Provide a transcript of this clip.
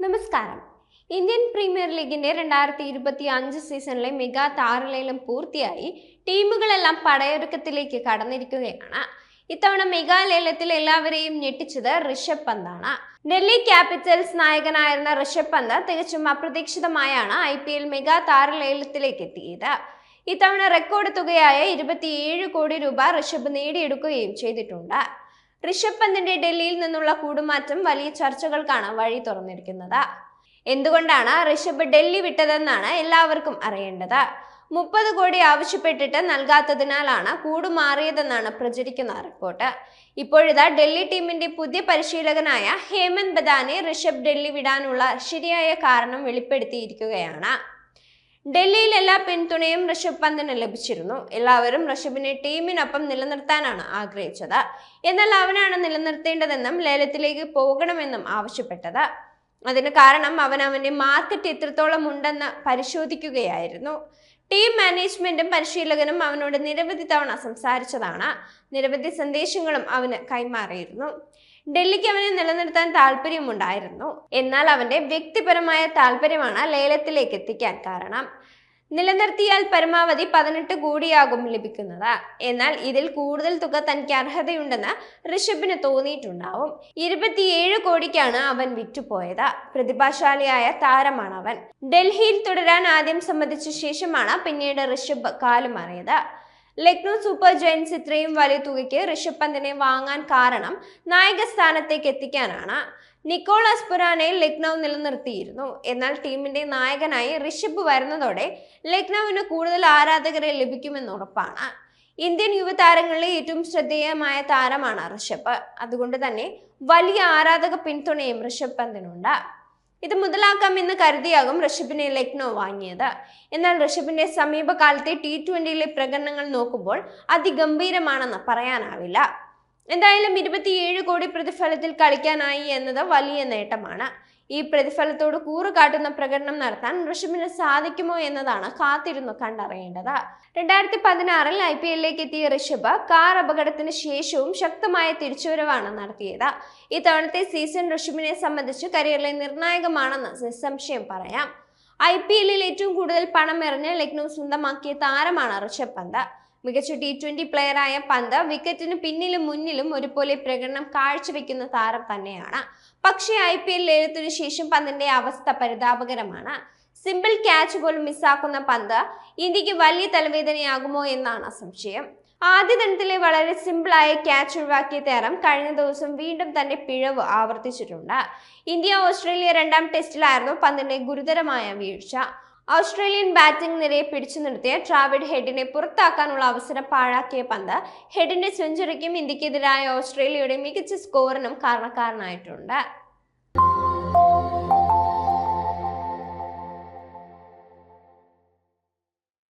നമസ്കാരം. Indian premier ലീഗിന്റെ രണ്ടായിരത്തി ഇരുപത്തി അഞ്ച് സീസണിലെ മെഗാ താരലേലം പൂർത്തിയായി ടീമുകളെല്ലാം പടയൊരുക്കത്തിലേക്ക് കടന്നിരിക്കുകയാണ്. ഇത്തവണ മെഗാ ലേലത്തിൽ എല്ലാവരെയും ഞെട്ടിച്ചത് ഋഷഭ് പന്താണ്. ഡൽഹി ക്യാപിറ്റൽസ് നായകനായിരുന്ന ഋഷഭ് പന്ത് തികച്ചും അപ്രതീക്ഷിതമായാണ് ഐ പി എൽ മെഗാ താരലേലത്തിലേക്ക് എത്തിയത്. ഇത്തവണ റെക്കോർഡ് തുകയായ ഇരുപത്തിയേഴ് കോടി രൂപ ഋഷഭ് നേടിയെടുക്കുകയും ചെയ്തിട്ടുണ്ട്. ഋഷഭ് പന്തിന്റെ ഡൽഹിയിൽ നിന്നുള്ള കൂടുമാറ്റം വലിയ ചർച്ചകൾക്കാണ് വഴി തുറന്നിരിക്കുന്നത്. എന്തുകൊണ്ടാണ് ഋഷഭ് ഡൽഹി വിട്ടതെന്നാണ് എല്ലാവർക്കും അറിയേണ്ടത്. മുപ്പത് കോടി ആവശ്യപ്പെട്ടിട്ട് നൽകാത്തതിനാലാണ് കൂടുമാറിയതെന്നാണ് പ്രചരിക്കുന്ന റിപ്പോർട്ട്. ഇപ്പോഴിതാ ഡൽഹി ടീമിന്റെ പുതിയ പരിശീലകനായ ഹേമന്ത് ബദാനെ ഋഷഭ് ഡൽഹി വിടാനുള്ള ശരിയായ കാരണം വെളിപ്പെടുത്തിയിരിക്കുകയാണ്. ഡൽഹിയിൽ എല്ലാ പിന്തുണയും ഋഷഭ് പന്തിന് ലഭിച്ചിരുന്നു. എല്ലാവരും ഋഷഭിനെ ടീമിനൊപ്പം നിലനിർത്താനാണ് ആഗ്രഹിച്ചത്. എന്നാൽ അവനാണ് നിലനിർത്തേണ്ടതെന്നും ലേലത്തിലേക്ക് പോകണമെന്നും ആവശ്യപ്പെട്ടത്. അതിന് കാരണം അവൻ അവന്റെ മാർക്കറ്റ് എത്രത്തോളം ഉണ്ടെന്ന് പരിശോധിക്കുകയായിരുന്നു. ടീം മാനേജ്മെന്റും പരിശീലകനും അവനോട് നിരവധി തവണ സംസാരിച്ചതാണ്. നിരവധി സന്ദേശങ്ങളും അവന് കൈമാറിയിരുന്നു. ഡൽഹിക്ക് അവനെ നിലനിർത്താൻ താല്പര്യമുണ്ടായിരുന്നു. എന്നാൽ അവന്റെ വ്യക്തിപരമായ താല്പര്യമാണ് ലേലത്തിലേക്ക് എത്തിക്കാൻ കാരണം. നിലനിർത്തിയാൽ പരമാവധി പതിനെട്ട് കോടിയാകും ലഭിക്കുന്നത്. എന്നാൽ ഇതിൽ കൂടുതൽ തുക തനിക്ക് അർഹതയുണ്ടെന്ന് ഋഷഭിന് തോന്നിയിട്ടുണ്ടാവും. ഇരുപത്തിയേഴ് കോടിക്കാണ് അവൻ വിറ്റുപോയത്. പ്രതിഭാശാലിയായ താരമാണ് അവൻ. ഡൽഹിയിൽ തുടരാൻ ആദ്യം സമ്മതിച്ച ശേഷമാണ് പിന്നീട് ഋഷഭ് കാലുമാറിയത്. ലക്നൗ സൂപ്പർ ജയൻസ് ഇത്രയും വലിയ തുകയ്ക്ക് ഋഷഭ് പന്തിനെ വാങ്ങാൻ കാരണം നായക സ്ഥാനത്തേക്ക് എത്തിക്കാനാണ്. നിക്കോളാസ് പുരാനെ ലക്നൗ നിലനിർത്തിയിരുന്നു. എന്നാൽ ടീമിന്റെ നായകനായി ഋഷഭ് വരുന്നതോടെ ലക്നൌവിന് കൂടുതൽ ആരാധകരെ ലഭിക്കുമെന്ന് ഉറപ്പാണ്. ഇന്ത്യൻ യുവതാരങ്ങളിലെ ഏറ്റവും ശ്രദ്ധേയമായ താരമാണ് ഋഷഭ്. അതുകൊണ്ട് തന്നെ വലിയ ആരാധക പിന്തുണയും ഋഷഭ് പന്തിനുണ്ട്. ഇത് മുതലാക്കാമെന്ന് കരുതിയാകും ഋഷഭിനെ ലക്നോ വാങ്ങിയത്. എന്നാൽ ഋഷഭിന്റെ സമീപകാലത്തെ ടി ട്വന്റിയിലെ പ്രകടനങ്ങൾ നോക്കുമ്പോൾ അതിഗംഭീരമാണെന്ന് പറയാനാവില്ല. എന്തായാലും ഇരുപത്തിയേഴ് കോടി പ്രതിഫലത്തിൽ കളിക്കാനായി എന്നത് വലിയ നേട്ടമാണ്. ഈ പ്രതിഫലത്തോട് കൂറുകാട്ടുന്ന പ്രകടനം നടത്താൻ ഋഷഭിന് സാധിക്കുമോ എന്നതാണ് കാത്തിരുന്നു കണ്ടറിയേണ്ടത്. രണ്ടായിരത്തി പതിനാറിൽ ഐ പി എല്ലിലേക്ക് എത്തിയ ഋഷഭ് കാർ അപകടത്തിന് ശേഷവും ശക്തമായ തിരിച്ചുവരവാണ് നടത്തിയത്. ഇത്തവണത്തെ സീസൺ ഋഷഭിനെ സംബന്ധിച്ച് കരിയറിലെ നിർണായകമാണെന്ന് നിസ്സംശയം പറയാം. ഐ പി എല്ലിൽ ഏറ്റവും കൂടുതൽ പണം എറിഞ്ഞ് ലക്നൗ സ്വന്തമാക്കിയ താരമാണ് ഋഷഭ് പന്ത്. മികച്ച ടി ട്വന്റി പ്ലെയറായ പന്ത് വിക്കറ്റിന് പിന്നിലും മുന്നിലും ഒരുപോലെ പ്രകടനം കാഴ്ചവെക്കുന്ന താരം തന്നെയാണ്. പക്ഷേ ഐ പി എൽ ശേഷം പന്തിന്റെ അവസ്ഥ പരിതാപകരമാണ്. സിമ്പിൾ ക്യാച്ച് പോലും മിസ്സാക്കുന്ന പന്ത് ഇന്ത്യയ്ക്ക് വലിയ തലവേദനയാകുമോ എന്നാണ് സംശയം. ആദ്യ ദിനത്തിലെ വളരെ സിമ്പിളായ ക്യാച്ച് ഒഴിവാക്കിയ താരം കഴിഞ്ഞ ദിവസം വീണ്ടും തന്റെ പിഴവ് ആവർത്തിച്ചിട്ടുണ്ട്. ഇന്ത്യ ഓസ്ട്രേലിയ രണ്ടാം ടെസ്റ്റിലായിരുന്നു പന്തിന്റെ ഗുരുതരമായ വീഴ്ച. ഓസ്ട്രേലിയൻ ബാറ്റിംഗ് നിരയെ പിടിച്ചു നിർത്തിയ ട്രാവിഡ് ഹെഡിനെ പുറത്താക്കാനുള്ള അവസരം പാഴാക്കിയ പന്ത് ഹെഡിന്റെ സെഞ്ചുറിക്കും ഇന്ത്യക്കെതിരായ ഓസ്ട്രേലിയയുടെ മികച്ച സ്കോറിനും കാരണക്കാരനായിട്ടുണ്ട്.